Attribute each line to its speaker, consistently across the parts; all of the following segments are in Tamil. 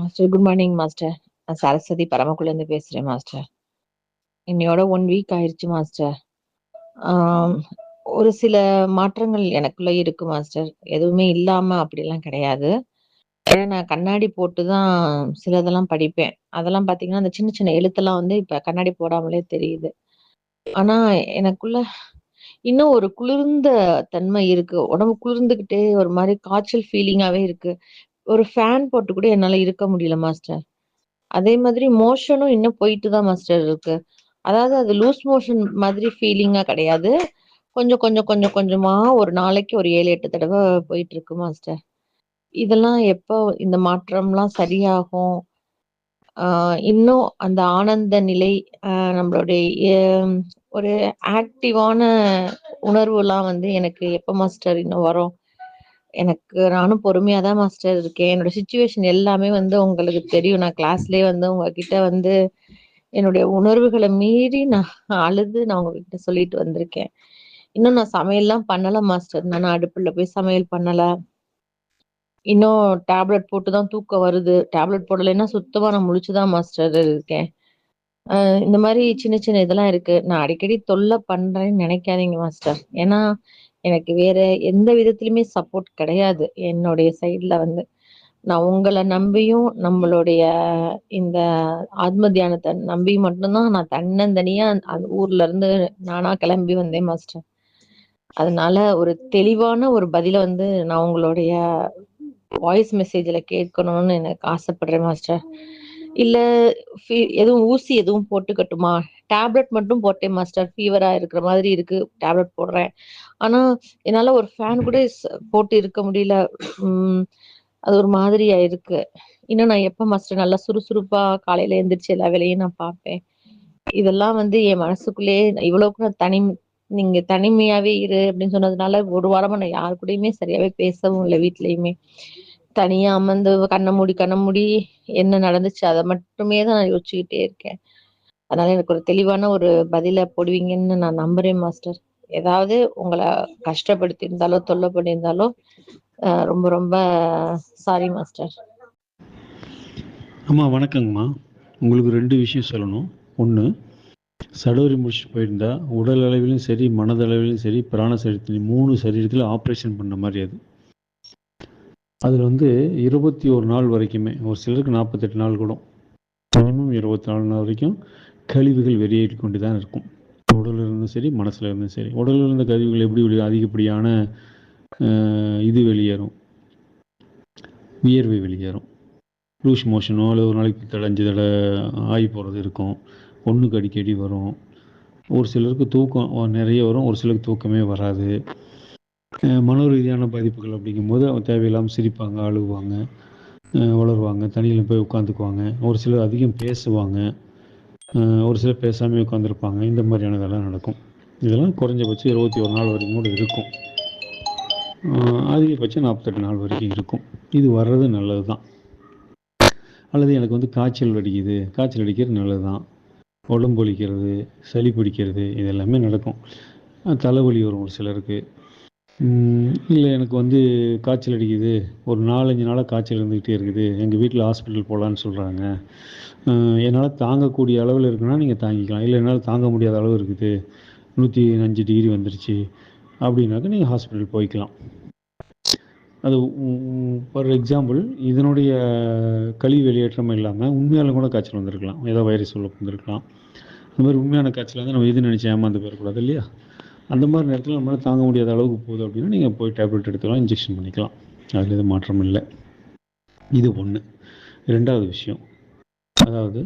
Speaker 1: மாஸ்டர் குட் மார்னிங் மாஸ்டர் நான் சரஸ்வதி பரமக்குள்ளேருந்து பேசுகிறேன் மாஸ்டர் என்னையோட ஒன் வீக் ஆயிடுச்சு மாஸ்டர் ஒரு சில மாற்றங்கள் எனக்குள்ள இருக்கு மாஸ்டர் எதுவுமே இல்லாம அப்படிலாம் கிடையாது. ஏன்னா நான் கண்ணாடி போட்டு தான் சிலதெல்லாம் படிப்பேன். அதெல்லாம் பார்த்தீங்கன்னா அந்த சின்ன சின்ன எழுத்தெல்லாம் வந்து இப்போ கண்ணாடி போடாமலே தெரியுது. ஆனா எனக்குள்ள இன்னும் ஒரு குளிர்ந்த தன்மை இருக்கு. உடம்பு குளிர்ந்துகிட்டே ஒரு மாதிரி காய்ச்சல் ஃபீலிங்காவே இருக்கு. ஒரு ஃபேன் போட்டு கூட என்னால இருக்க முடியல மாஸ்டர் அதே மாதிரி மோஷனும் இன்னும் போயிட்டு தான் மாஸ்டர் இருக்கு. அதாவது அது லூஸ் மோஷன் மாதிரி ஃபீலிங்கா கிடையாது. கொஞ்சம் கொஞ்சம் கொஞ்சம் கொஞ்சமா ஒரு நாளைக்கு ஒரு ஏழு எட்டு தடவை போயிட்டு இருக்கு மாஸ்டர் இதெல்லாம் எப்போ இந்த மாற்றம்லாம் சரியாகும்? இன்னும் அந்த ஆனந்த நிலை நம்மளுடைய ஒரு ஆக்டிவான உணர்வுலாம் வந்து எனக்கு எப்போ மாஸ்டர் இன்னும் வரும்? எனக்கு நானும் பொறுமையா தான் மாஸ்டர் இருக்கேன். என்னோட சுச்சுவேஷன் எல்லாமே வந்து உங்களுக்கு தெரியும். நான் கிளாஸ்லயே வந்து உங்ககிட்ட வந்து என்னுடைய உணர்வுகளை மீறி நான் அழுது நான் உங்ககிட்ட சொல்லிட்டு வந்திருக்கேன். இன்னும் நான் சமையல்லாம் பண்ணல மாஸ்டர் நான் அடுப்புல போய் சமையல் பண்ணல. இன்னும் டேப்லெட் போட்டு தான் தூக்கம் வருது. டேப்லெட் போடலைன்னா சுத்தமா நான் முழிச்சுதான் மாஸ்டர் இருக்கேன். இந்த மாதிரி சின்ன சின்ன இதெல்லாம் இருக்கு. நான் அடிக்கடி தொல்லை பண்றேன்னு நினைக்காதீங்க மாஸ்டர் ஏன்னா எனக்கு வேற எந்த விதத்திலுமே சப்போர்ட் கிடையாது என்னுடைய சைட்ல வந்து. நான் உங்களை நம்பியும் நம்மளுடைய இந்த ஆத்ம தியானத்தை நம்பி மட்டும்தான் நான் தன்னந்தனியா அந்த ஊர்ல இருந்து நானா கிளம்பி வந்தேன் மாஸ்டர் அதனால ஒரு தெளிவான ஒரு பதில வந்து நான் உங்களுடைய வாய்ஸ் மெசேஜ்ல கேட்கணும்னு எனக்கு ஆசைப்படுறேன் மாஸ்டர் இல்ல எதுவும் ஊசி எதுவும் போட்டுக்கட்டுமா டேப்லெட் மட்டும் போட்டேன் மாஸ்டர். ஃபீவரா இருக்கிற மாதிரி இருக்கு. டேப்லெட் போடுறேன். ஆனா என்னால ஒரு ஃபேன் கூட போட்டு இருக்க முடியல. உம் அது ஒரு மாதிரியா இருக்கு இன்னும் நான் எப்ப மாஸ்டர்? நல்லா சுறுசுறுப்பா காலையில எந்திரிச்சு எல்லா வேலையும் நான் பார்ப்பேன் இதெல்லாம் வந்து என் மனசுக்குள்ளேயே இவ்வளவுக்கு நான் தனி நீங்க தனிமையாவே இரு அப்படின்னு சொன்னதுனால ஒரு வாரமா நான் யாரு கூடயுமே சரியாவே பேசவும் இல்லை வீட்லயுமே. தனியா அமர்ந்து கண்ணை மூடி கண்ணை மூடி என்ன நடந்துச்சு? அதை மட்டுமே தான் நான் யோசிச்சுக்கிட்டே இருக்கேன். அதனால எனக்கு ஒரு தெளிவான ஒரு பதில போடுவீங்கன்னு நான் நம்புறேன் மாஸ்டர். ஏதாவது உங்களை கஷ்டப்படுத்தி இருந்தாலோ தொல்லை பண்ணியிருந்தாலோ ரொம்ப ரொம்ப சாரி மாஸ்டர்.
Speaker 2: அம்மா வணக்கங்கம்மா. உங்களுக்கு ரெண்டு விஷயம் சொல்லணும். ஒன்று சடோரி முடிச்சுட்டு போயிருந்தா உடல் அளவிலும் சரி மனதளவிலும் சரி பிராண சரித்திலையும் மூணு சரீரத்தில் ஆப்ரேஷன் பண்ண மாதிரி அது. அதில் வந்து இருபத்தி ஒரு நாள் வரைக்குமே ஒரு சிலருக்கு நாற்பத்தெட்டு நாள் கூட. மினிமம் இருபத்தி நாலு நாள் வரைக்கும் கழிவுகள் வெளியேறி கொண்டு தான் இருக்கும். உடலில் இருந்தும் சரி மனசில் இருந்தும் சரி. உடலில் இருந்த கழிவுகள் எப்படி வெளியே அதிகப்படியான இது வெளியேறும்? வியர்வை வெளியேறும். லூஸ் மோஷனோ அல்லது ஒரு நாளைக்கு தடை அஞ்சு தடவை ஆகி போகிறது இருக்கும். ஒன்றுக்கு அடிக்கடி வரும். ஒரு சிலருக்கு தூக்கம் நிறைய வரும். ஒரு சிலருக்கு தூக்கமே வராது. மனோ ரீதியான பாதிப்புகள் அப்படிங்கும்போது அவங்க தேவையில்லாமல் சிரிப்பாங்க அழுவாங்க வளருவாங்க தனியில் போய் உட்காந்துக்குவாங்க. ஒரு சிலர் அதிகம் பேசுவாங்க. ஒரு சிலர் பேசாமல் உட்காந்துருப்பாங்க. இந்த மாதிரியானதெல்லாம் நடக்கும். இதெல்லாம் குறைஞ்சபட்சம் இருபத்தி ஒரு நாள் வரைக்கும் கூட இருக்கும். அதிகபட்சம் நாற்பத்தெட்டு நாள் வரைக்கும் இருக்கும். இது வர்றது நல்லது தான் அல்லது எனக்கு வந்து காய்ச்சல் அடிக்குது காய்ச்சல் அடிக்கிறது நல்லது தான் உடம்பு ஒழிக்கிறது சளி பிடிக்கிறது இது எல்லாமே நடக்கும் தலைவலி வரும் ஒரு சிலருக்கு. இல்லை எனக்கு வந்து காய்ச்சல் அடிக்குது. ஒரு நாலஞ்சு நாளாக காய்ச்சல் இருந்துக்கிட்டே இருக்குது. எங்கள் வீட்டில் ஹாஸ்பிட்டல் போகலான்னு சொல்கிறாங்க என்னால் தாங்கக்கூடிய அளவில் இருக்குன்னா நீங்கள் தாங்கிக்கலாம். இல்லை என்னால் தாங்க முடியாத அளவு இருக்குது. நூற்றி அஞ்சு டிகிரி வந்துருச்சு. அப்படின்னாக்க நீங்கள் ஹாஸ்பிட்டல் போய்க்கலாம். அது ஃபார் எக்ஸாம்பிள் இதனுடைய கழிவு வெளியேற்றம் இல்லாமல் உண்மையாலும் கூட காய்ச்சல் வந்திருக்கலாம். ஏதோ வைரஸ் உள்ள வந்திருக்கலாம். அந்த மாதிரி உண்மையான காய்ச்சல் வந்து நம்ம எது நினச்சி ஏமாந்து போயிடக்கூடாது இல்லையா? அந்த மாதிரி நேரத்தில் நம்மளால் தாங்க முடியாத அளவுக்கு போகுது அப்படின்னா நீங்கள் போய் டேப்லெட் எடுத்துக்கலாம் இன்ஜெக்ஷன் பண்ணிக்கலாம். அதில் எதுவும் மாற்றம் இல்லை. இது ஒன்று ரெண்டாவது விஷயம். அதாவது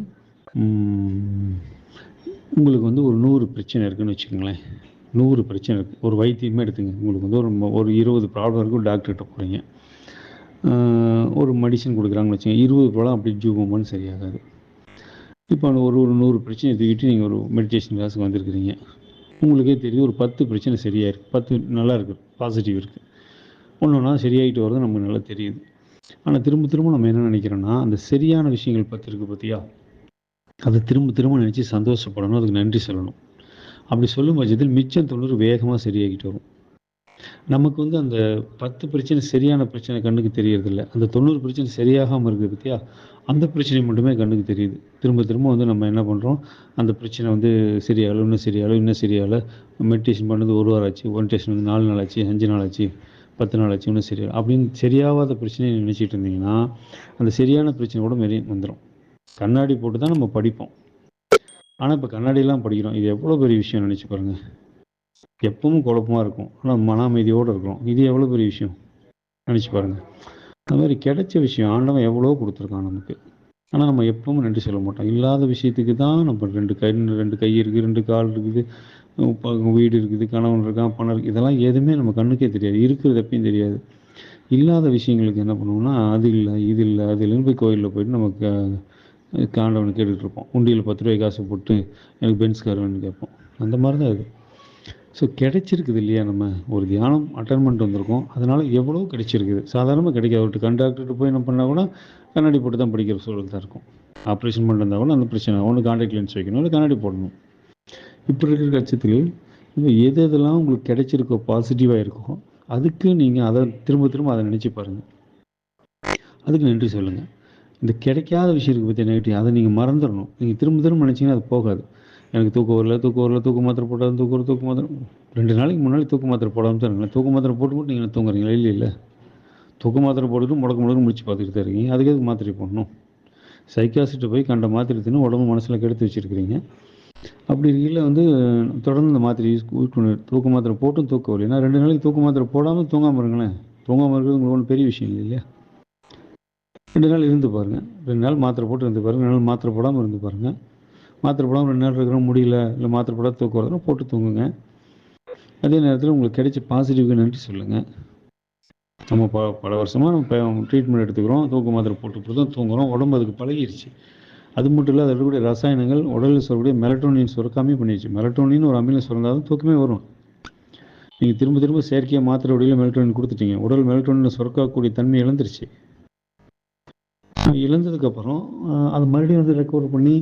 Speaker 2: உங்களுக்கு வந்து ஒரு நூறு பிரச்சனை இருக்குன்னு வச்சுக்கோங்களேன். நூறு பிரச்சனை இருக்குது ஒரு வைத்தியமே எடுத்துங்க. உங்களுக்கு வந்து ஒரு ஒரு இருபது ப்ராப்ளம் இருக்கும் டாக்டர்கிட்ட போகிறீங்க ஒரு மெடிசன் கொடுக்குறாங்கன்னு வச்சுங்க இருபது ப்ராப்ளம் அப்படி ஜூபம்னு சரியாகாது. இப்போ ஒரு ஒரு நூறு பிரச்சனை தூக்கிட்டு நீங்கள் ஒரு மெடிடேஷன் கிளாஸுக்கு வந்திருக்கிறீங்க. உங்களுக்கே தெரியும் ஒரு பத்து பிரச்சனை சரியாக இருக்குது பத்து நல்லா இருக்குது பாசிட்டிவ் இருக்குது ஒன்று ஒன்றா சரியாயிட்டு வர்றது நமக்கு நல்லா தெரியுது. ஆனால் திரும்ப திரும்ப நம்ம என்ன நினைக்கிறோன்னா அந்த சரியான விஷயங்கள் பற்றி இருக்குது பார்த்தியா அதை திரும்ப திரும்ப நினச்சி சந்தோஷப்படணும் அதுக்கு நன்றி சொல்லணும். அப்படி சொல்லும் பட்சத்தில் மிச்சம் தொண்ணூறு வேகமாக சரியாகிட்டு வரும். நமக்கு வந்து அந்த பத்து பிரச்சனை சரியான பிரச்சனை கண்ணுக்கு தெரியறதில்ல. அந்த தொண்ணூறு பிரச்சனை சரியாகாமல் இருக்குது பார்த்தியா அந்த பிரச்சனை மட்டுமே கண்ணுக்கு தெரியுது. திரும்ப திரும்ப வந்து நம்ம என்ன பண்ணுறோம் அந்த பிரச்சனை வந்து சரியாகலை இன்னும் சரியாகலை இன்னும் சரியாகலை. மெடிடேஷன் பண்ணது ஒரு வாரம் ஆச்சு ஒன்டேஷன் வந்து நாலு நாள் ஆச்சு அஞ்சு நாள் ஆச்சு பத்து நாள் ஆச்சு இன்னும் சரியாகலை அப்படின்னு சரியாகாத பிரச்சனையை நினச்சிட்டு இருந்தீங்கன்னா அந்த சரியான பிரச்சனை கூட மெரிய வந்துடும் கண்ணாடி போட்டு தான் நம்ம படிப்போம். ஆனால் இப்போ கண்ணாடியெலாம் படிக்கிறோம். இது எவ்வளோ பெரிய விஷயம் நினச்சி பாருங்கள் எப்பவும் குழப்பமாக இருக்கும். ஆனால் மன அமைதியோடு இருக்கிறோம் இது எவ்வளோ பெரிய விஷயம்? நினச்சி பாருங்கள் அந்த மாதிரி கிடைச்ச விஷயம் ஆண்டவன் எவ்வளோ கொடுத்துருக்கான் நமக்கு. ஆனால் நம்ம எப்பவும் நன்றி சொல்ல மாட்டோம். இல்லாத விஷயத்துக்கு தான் நம்ம ரெண்டு கை ரெண்டு கை இருக்குது ரெண்டு கால் இருக்குது. வீடு இருக்குது கணவன் இருக்கான் பணம் இருக்குது இதெல்லாம் எதுவுமே நம்ம கண்ணுக்கே தெரியாது. இருக்கிறது எப்பயும் தெரியாது. இல்லாத விஷயங்களுக்கு என்ன பண்ணுவோம்னா அது இல்லை இது இல்லை அது இல்லைன்னு போய் கோயிலில் போயிட்டு நமக்கு காண்டவனை கேட்டுட்டு இருப்போம். உண்டியில் பத்து ரூபாய் காசு போட்டு எனக்கு பென்ஸ் கார் வேணும்னு கேட்போம். அந்த மாதிரி தான் இது. ஸோ கிடைச்சிருக்குது இல்லையா நம்ம? ஒரு தியானம் அட்டன் பண்ணிட்டு வந்திருக்கோம். அதனால் எவ்வளோ கிடைச்சிருக்குது? சாதாரணமாக கிடைக்காது. ஒரு கண்டாக்டர்கிட்ட போய் என்ன பண்ணால் கூட கண்ணாடி போட்டு தான் படிக்கிற சூழல் தான் இருக்கும். ஆப்ரேஷன் பண்ணிருந்தா கூட அந்த பிரச்சனை. ஒன்று காண்டாக்ட் லென்ஸ் வைக்கணும் இல்லை கண்ணாடி போடணும். இப்படி இருக்கிற பட்சத்தில் இப்போ எது எதெல்லாம் உங்களுக்கு கிடைச்சிருக்கோ பாசிட்டிவாக இருக்கோ அதுக்கு நீங்கள் அதை திரும்ப திரும்ப அதை நினச்சி பாருங்கள் அதுக்கு நன்றி சொல்லுங்கள் இந்த கிடைக்காத விஷயத்துக்கு பற்றி நெகட்டிவ் அதை நீங்கள் மறந்துடணும். நீங்கள் திரும்ப திரும்ப நினச்சிங்கன்னா அது போகாது. எனக்கு தூக்கம் வரல தூக்கம் வரல தூக்க மாத்திரை போட்டால் தூக்கம் வரும், தூக்க மாத்திரை. ரெண்டு நாளைக்கு முன்னாடி தூக்க மாத்திரை போடாமல் தான் இருக்கீங்க தூக்க மாத்திரை போட்டு போட்டு நீங்கள் தூங்குறீங்களா? இல்லை இல்லை. தூக்க மாத்திரை போட்டுட்டு முடக்க முடக்க முடிச்சு பார்த்துக்கிட்டு தான் இருக்கீங்க. அதுக்கு எதுக்கு மாத்திரை போடணும்? சைக்காசிட்ட போய் கண்ட மாத்திரை தின்னு உடம்பு மனசில் கெடுத்து வச்சுருக்கிறீங்க. அப்படி இருக்கையில் வந்து தொடர்ந்து இந்த மாத்திரை யூஸ் யூஸ் பண்ணி. தூக்க மாத்திரை போட்டும் தூக்கம் வரல. ஏன்னா ரெண்டு நாளைக்கு தூக்க மாத்திரை போடாமல் தூங்காமல் இருங்களேன். தூங்காமல் இருக்கிறது உங்களுக்கு ஒன்றும் பெரிய விஷயம் இல்லை இல்லையா? ரெண்டு நாள் இருந்து பாருங்கள் ரெண்டு நாள் மாத்திரை போட்டு இருந்து பாருங்கள் ரெண்டு நாள் மாத்திரை போடாமல் இருந்து பாருங்கள் மாத்திரை போடாமல் ரெண்டு நேரம் இருக்கிறோம் முடியல இல்லை மாத்திரை போடாத தூக்கம் போட்டு தூங்குங்க. அதே நேரத்தில் உங்களுக்கு கிடைச்ச பாசிட்டிவ்க்கு நன்றி சொல்லுங்கள் நம்ம ப பல வருஷமாக நம்ம ட்ரீட்மெண்ட் எடுத்துக்கிறோம் தூக்க மாத்திரை போட்டு தான் தூங்குறோம் உடம்பு அதுக்கு பழகிடுச்சு அது மட்டும் இல்லை அதில் இருக்கக்கூடிய ரசாயனங்கள் உடலில் சொல்லக்கூடிய மெலட்டோனின் சுரக்காமே கம்மி பண்ணிடுச்சு மெலட்டோனின் ஒரு அமிலம் சுரந்தால் தான் தூக்கமே வரும். நீங்கள் திரும்ப திரும்ப செயற்கையாக மாத்திரை வழியில் மெலட்டோனின் கொடுத்துட்டீங்க. உடல் மெலட்டோனில் சுரக்கக்கூடிய தன்மை இழந்துருச்சு. இழந்ததுக்கப்புறம் அது மறுபடியும் வந்து ரெக்கவர் பண்ணி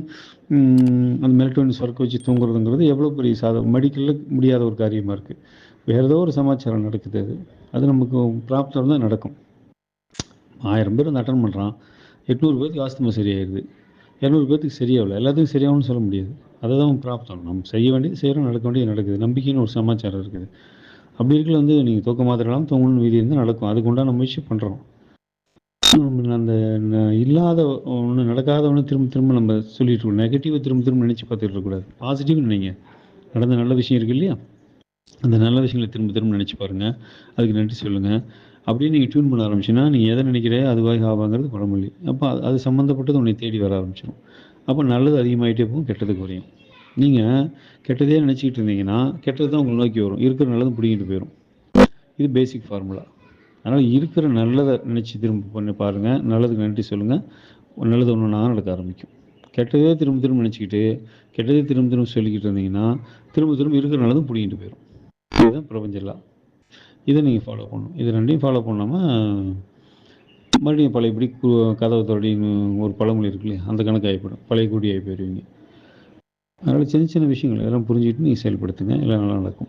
Speaker 2: அந்த மெலட்டோனின் ஒர்க் வச்சு தூங்குறதுங்கிறது எவ்வளோ பெரிய சாத மெடிக்கலில் முடியாத ஒரு காரியமாக இருக்குது வேறு ஏதோ ஒரு சமாச்சாரம் நடக்குது அது. அது நமக்கு ப்ராப்ளம் தான் நடக்கும். ஆயிரம் பேர் வந்து அட்டன் பண்ணுறான் எட்நூறு பேருக்கு ஆஸ்துமா சரியாயிருது. இரநூறு பேர்த்துக்கு சரியாகல. எல்லாத்துக்கும் சரியாகும்னு சொல்ல முடியாது. அதுதான் பிராப்தம் நம்ம செய்ய வேண்டியது செய்கிறோம் நடக்க வேண்டியது நடக்குது. நம்பிக்கைன்னு ஒரு சமாச்சாரம் இருக்குது. அப்படி இருக்கல வந்து நீங்கள் தூக்க மாத்திரலாம் தூங்கணும்னு வீதி இருந்தால் நடக்கும். அதுக்கு உண்டான முயற்சி பண்ணுறோம் அந்த இல்லாத ஒன்று நடக்காத ஒன்று திரும்ப திரும்ப நம்ம சொல்லிட்டு இருக்கோம். நெகட்டிவை திரும்ப திரும்ப நினச்சி பார்த்துட்டு இருக்கக்கூடாது. பாசிட்டிவ் நினைங்க. நடந்த நல்ல விஷயம் இருக்கு இல்லையா? அந்த நல்ல விஷயங்களை திரும்ப திரும்ப நினச்சி பாருங்கள் அதுக்கு நன்றி சொல்லுங்கள் அப்படியே நீங்கள் டியூன் பண்ண ஆரம்பிச்சுன்னா நீங்கள் எதை நினைக்கிறே அதுவாக ஆவாங்கிறது பழமொழி அப்போ அது- அது சம்மந்தப்பட்டது உன்னை தேடி வர ஆரம்பிச்சிடும் அப்போ நல்லது அதிகமாகிட்டே போகும் கெட்டது குறையும். நீங்கள் கெட்டதே நினச்சிக்கிட்டு இருந்தீங்கன்னா கெட்டது தான் உங்களை நோக்கி வரும். இருக்கிற நல்லதும் பிடிங்கிட்டு போயிடும் இது பேசிக் ஃபார்முலா அதனால் இருக்கிற நல்லதை நினச்சி திரும்ப பண்ணி பாருங்கள் நல்லதுக்கு நன்றி சொல்லுங்கள் நல்லது ஒன்று நான் நடக்க ஆரம்பிக்கும். கெட்டதே திரும்ப திரும்ப நினச்சிக்கிட்டு கெட்டதே திரும்ப திரும்ப சொல்லிக்கிட்டு இருந்தீங்கன்னா திரும்ப திரும்ப இருக்கிற நல்லதும் பிடிங்கிட்டு போயிடும் இதுதான் பிரபஞ்சம்லாம் இதை நீங்கள் ஃபாலோ பண்ணணும். இது ரெண்டையும் ஃபாலோ பண்ணாமல் மறுபடியும் பழையபடி கு- கதவை தொடடி ஒரு பழமொழி இருக்கு இல்லையா? அந்த கணக்கு ஆகிப்படும் பழைய கூடி ஆகி போயிடுவீங்க அதனால் சின்ன சின்ன விஷயங்கள் எல்லாம் புரிஞ்சுக்கிட்டு நீங்கள் செயல்படுத்துங்க. எல்லாம் நல்லா நடக்கும்.